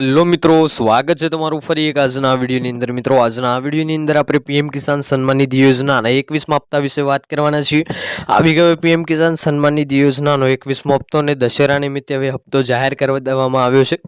Hello મિત્રો, સ્વાગત છે તમારું ફરી એક આજના વિડીયોની અંદર. મિત્રો, આજના આ વિડીયોની અંદર આપણે પીએમ કિસાન સન્માન નિધિ યોજનાના એકવીસમા હપ્તા વિશે વાત કરવાના છીએ. આવી ગયો પીએમ કિસાન સન્માન નિધિ યોજનાનો એકવીસમો હપ્તો અને દશેરા નિમિત્તે હવે હપ્તો જાહેર કરવા દેવામાં આવ્યો છે.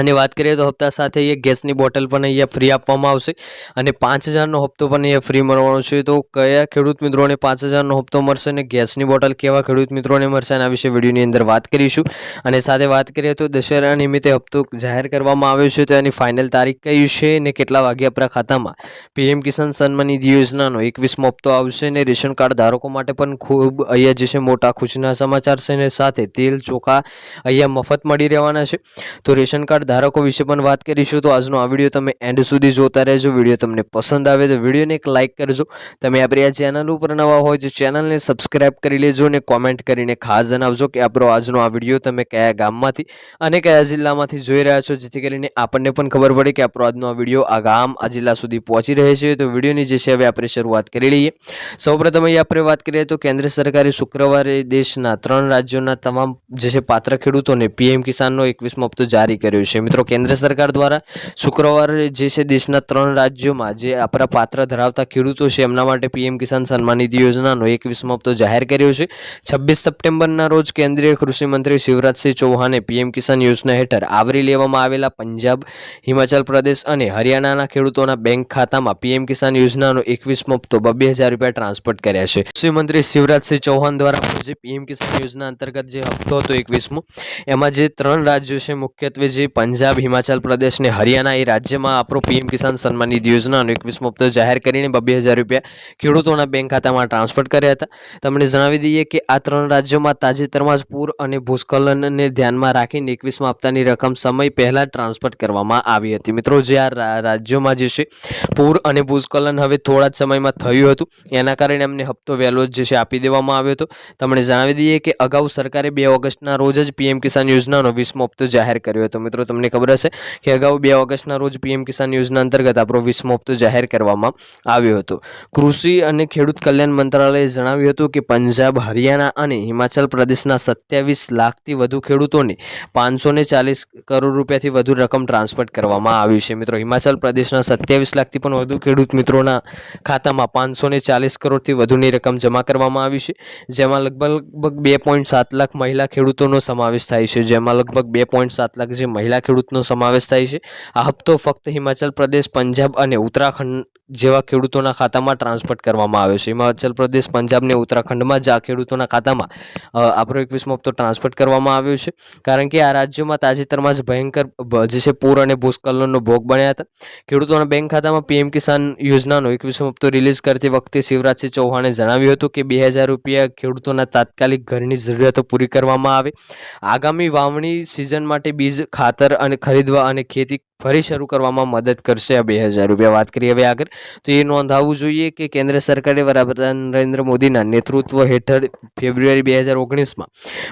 અને વાત કરીએ તો હપ્તા સાથે અહીંયા ગેસની બોટલ પણ અહીંયા ફ્રી આપવામાં આવશે અને પાંચ હજારનો હપ્તો પણ અહીંયા ફ્રી મળવાનો છે. તો કયા ખેડૂત મિત્રોને પાંચ હજારનો હપ્તો મળશે અને ગેસની બોટલ કેવા ખેડૂત મિત્રોને મળશે એના વિશે વિડીયોની અંદર વાત કરીશું. અને સાથે વાત કરીએ તો દશેરા નિમિત્તે હપ્તો જાહેર કરવામાં આવ્યો છે. તો એની ફાઇનલ તારીખ કઈ છે અને કેટલા વાગ્યા આપણા ખાતામાં? પીએમ કિસાન સન્માન નિધિ યોજનાનો એકવીસમો હપ્તો આવશે અને રેશન કાર્ડ ધારકો માટે પણ ખૂબ અહીંયા જે છે મોટા ખુશીના સમાચાર છે અને સાથે તેલ ચોખા અહીંયા મફત મળી રહેવાના છે. તો રેશન કાર્ડ ધારકો વિશે પણ વાત કરીશું, તો આજનો આ વીડિયો તમે એન્ડ સુધી જોતા રહેજો. વીડિયો તમને પસંદ આવે તો વિડીયોને એક લાઇક કરજો. તમે આપણી આ ચેનલ ઉપર નવા હોય તો ચેનલને સબસ્ક્રાઇબ કરી લેજો અને કોમેન્ટ કરીને ખાસ જણાવજો કે આપણો આજનો આ વીડિયો તમે કયા ગામમાંથી અને કયા જિલ્લામાંથી જોઈ રહ્યા છો. જેથી કરીને આપણને પણ ખબર પડે કે આપણો આજનો આ વીડિયો આ ગામ, આ જિલ્લા સુધી પહોંચી રહે છે. તો વિડીયોની જે છે, હવે આપણે શરૂઆત કરી લઈએ. સૌપ્રથમ અહીં આપણે વાત કરીએ તો કેન્દ્ર સરકારે શુક્રવારે દેશના ત્રણ રાજ્યોના તમામ જે છે પાત્ર ખેડૂતોને પીએમ કિસાનનો એકવીસમો હપ્તો જારી કર્યો. છે. મિત્રો, કેન્દ્ર સરકાર દ્વારા શુક્રવારે જે છે દેશના ત્રણ રાજ્યોમાં જે આપણા પાત્ર ધરાવતા ખેડૂતો છે, એમના માટે પીએમ કિસાન સન્માન નિધિ યોજનાનો એકવીસમો હપ્તો જાહેર કર્યો છે. છવ્વીસ સપ્ટેમ્બરના રોજ કેન્દ્રીય કૃષિમંત્રી શિવરાજસિંહ ચૌહાણે પીએમ કિસાન યોજના હેઠળ આવરી લેવામાં આવેલા પંજાબ, હિમાચલ પ્રદેશ અને હરિયાણાના ખેડૂતોના બેંક ખાતામાં પીએમ કિસાન યોજનાનો એકવીસમો હપ્તો બબ્બે હજાર રૂપિયા ટ્રાન્સફર કર્યા છે. કૃષિમંત્રી શિવરાજસિંહ ચૌહાણ દ્વારા પીએમ કિસાન યોજના અંતર્ગત જે હપ્તો હતો એકવીસમો, એમાં જે ત્રણ રાજ્યો છે, મુખ્યત્વે જે પંજાબ, હિમાચલ પ્રદેશ અને હરિયાણા એ રાજ્યમાં આપણો પીએમ કિસાન સન્માન નિધિ યોજનાનો એકવીસમો હપ્તો જાહેર કરીને બબ્બે હજાર રૂપિયા ખેડૂતોના બેંક ખાતામાં ટ્રાન્સફર કર્યા હતા. તમને જણાવી દઈએ કે આ ત્રણ રાજ્યોમાં તાજેતરમાં જ પૂર અને ભૂસ્ખલનને ધ્યાનમાં રાખીને એકવીસમા હપ્તાની રકમ સમય પહેલાં ટ્રાન્સફર કરવામાં આવી હતી. મિત્રો, જે આ રાજ્યોમાં જે છે, પૂર અને ભૂસ્ખલન હવે થોડા જ સમયમાં થયું હતું. એના કારણે એમને હપ્તો વહેલો જ જે છે આપી દેવામાં આવ્યો હતો. તમને જણાવી દઈએ કે અગાઉ સરકારે બે ઓગસ્ટના રોજ જ પીએમ કિસાન યોજનાનો વીસમો હપ્તો જાહેર કર્યો હતો. મિત્રો, તમને ખબર હશે કે અગાઉ બે ઓગસ્ટના રોજ પીએમ કિસાન યોજના અંતર્ગત આપણો વીસમો હપ્તો જાહેર કરવામાં આવ્યો હતો. કૃષિ અને ખેડૂત કલ્યાણ મંત્રાલયે જણાવ્યું હતું કે પંજાબ, હરિયાણા અને હિમાચલ પ્રદેશના સત્યાવીસ લાખથી વધુ ખેડૂતોને પાંચસો ચાલીસ કરોડ રૂપિયાથી વધુ રકમ ટ્રાન્સફર કરવામાં આવી છે. મિત્રો, હિમાચલ પ્રદેશના સત્યાવીસ લાખથી પણ વધુ ખેડૂત મિત્રોના ખાતામાં પાંચસો ચાલીસ કરોડથી વધુની રકમ જમા કરવામાં આવી છે, જેમાં લગભગ લગભગ બે પોઈન્ટ સાત લાખ મહિલા ખેડૂતોનો સમાવેશ થાય છે, જેમાં લગભગ બે પોઈન્ટ સાત લાખ જે મહિલા ખેડૂતનો સમાવેશ થાય છે. આ હપ્તો ફક્ત હિમાચલ પ્રદેશ, પંજાબ અને ઉત્તરાખંડ જેવા ખેડૂતોના ખાતામાં ટ્રાન્સફર કરવામાં આવ્યો છે. હિમાચલ પ્રદેશ, પંજાબ અને ઉત્તરાખંડમાં જ આ ખેડૂતોના ખાતામાં આપણો એકવીસમો હપ્તો ટ્રાન્સફર કરવામાં આવ્યો છે. કારણ કે આ રાજ્યોમાં તાજેતરમાં જ ભયંકર જે છે પૂર અને ભૂસ્ખલનનો ભોગ બન્યા હતા. ખેડૂતોના બેંક ખાતામાં પીએમ કિસાન યોજનાનો એકવીસમો હપ્તો રિલીઝ કરતી વખતે શિવરાજસિંહ ચૌહાણે જણાવ્યું હતું કે બે હજાર રૂપિયા ખેડૂતોના તાત્કાલિક ઘરની જરૂરિયાતો પૂરી કરવામાં આવે. આગામી વાવણી સિઝન માટે બીજ ખાતર અને ખરીદવા અને ખેતી ફરી શરૂ કરવામાં મદદ કરશે આ બે હજાર રૂપિયા. વાત કરીએ હવે આગળ, તો એ નોંધાવવું જોઈએ કે કેન્દ્ર સરકારે વડાપ્રધાન નરેન્દ્ર મોદીના નેતૃત્વ હેઠળ ફેબ્રુઆરી બે હજાર ઓગણીસમાં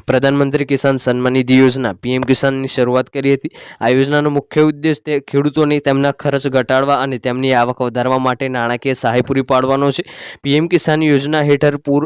પ્રધાનમંત્રી કિસાન સન્માન નિધિ યોજના, પીએમ કિસાનની શરૂઆત કરી હતી. આ યોજનાનો મુખ્ય ઉદ્દેશ તે ખેડૂતોને તેમના ખર્ચ ઘટાડવા અને તેમની આવક વધારવા માટે નાણાકીય સહાય પૂરી પાડવાનો છે. પીએમ કિસાન યોજના હેઠળ પૂર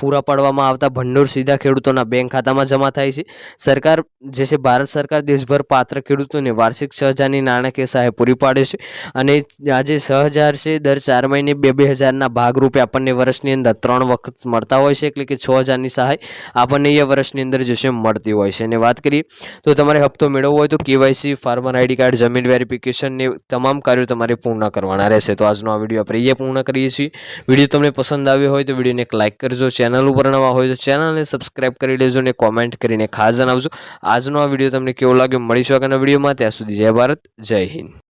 પૂરા પાડવામાં આવતા ભંડોળ સીધા ખેડૂતોના બેંક ખાતામાં જમા થાય છે. સરકાર, જે છે, ભારત સરકાર દેશભર પાત્ર ખેડૂતોને વાર્ષિક છ હજારની નાણાકીય સહાય પૂરી પાડે છે. અને આજે છ હજાર છે, દર ચાર મહિને બે બે હજારના ભાગરૂપે આપણને વર્ષની અંદર ત્રણ વખત મળતા હોય છે, એટલે કે છ હજારની સહાય આપણને એ વર્ષની અંદર જે છે મળતી હોય છે. અને વાત કરીએ તો તમારે હપ્તો મેળવવો હોય તો કેવાયસી, ફાર્મર આઈડી કાર્ડ, જમીન વેરિફિકેશન ને તમામ કાર્યો તમારે પૂર્ણ કરવાના રહેશે. તો આજનો આ વીડિયો આપણે એ પૂર્ણ કરીએ છીએ. વીડિયો તમને પસંદ આવ્યો હોય તો વિડીયોને એક લાઇક કરજો. ચેનલ ઉપર નવા હોય તો ચેનલને સબસ્ક્રાઇબ કરી લેજો અને કોમેન્ટ કરીને ખાસ જણાવજો. આજનો આ વીડિયો તમને કેવો લાગ્યો? મળીશું આગળના વિડીયોમાં. ત્યાં સુધી જય ભારત. જય હિન્દ